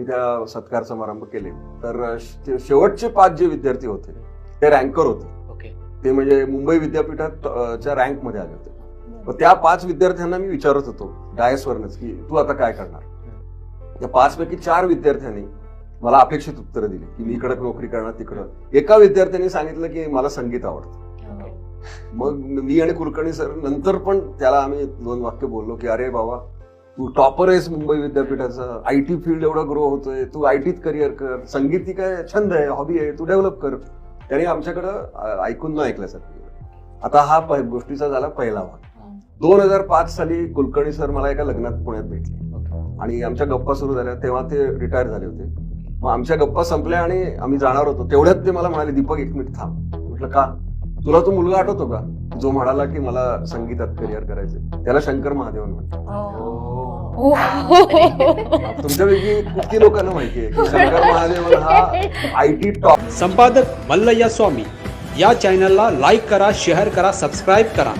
त्या सत्कार समारंभ केले. तर शेवटचे पाच जे विद्यार्थी होते ते रँकर होते. ओके. ते म्हणजे मुंबई विद्यापीठात च्या रँकमध्ये आले होते. त्या पाच विद्यार्थ्यांना मी विचारत होतो डायसवरनच की तू आता काय करणार? त्या पाच पैकी चार विद्यार्थ्यांनी मला अपेक्षित उत्तरं दिली की मी इकडे नोकरी करणार तिकडं. एका विद्यार्थ्याने सांगितलं की मला संगीत आवडतं. मग मी आणि कुलकर्णी सर नंतर पण त्याला आम्ही दोन वाक्य बोललो की अरे बाबा तू टॉपर आहेस मुंबई विद्यापीठाचा. आय टी फील्ड एवढा ग्रो होतोय. तू आय टीत करिअर कर. संगीत ही काय छंद आहे हॉबी आहे तू डेव्हलप कर. त्याने आमच्याकडं ऐकून न ऐकल्यासारखं आता हा गोष्टीचा झाला पहिला भाग. दोन हजार पाच साली कुलकर्णी सर मला एका लग्नात पुण्यात भेटले. आणि आमच्या गप्पा सुरू झाल्या. तेव्हा ते रिटायर झाले होते. मग आमच्या गप्पा संपल्या आणि आम्ही जाणार होतो. तेवढ्यात ते मला म्हणाले दीपक एक मिनिट थांब. म्हटलं का? तुला तो मुलगा आठवतो का? जो म्हणाला की मला संगीतात करिअर करायचं त्याला शंकर महादेवन म्हणतात तुमच्यापैकी किती लोकांना माहिती आहे? शंकर महादेवन हा आय टी टॉप संपादक मल्लय्या स्वामी. या चॅनलला लाईक करा शेअर करा सबस्क्राईब करा.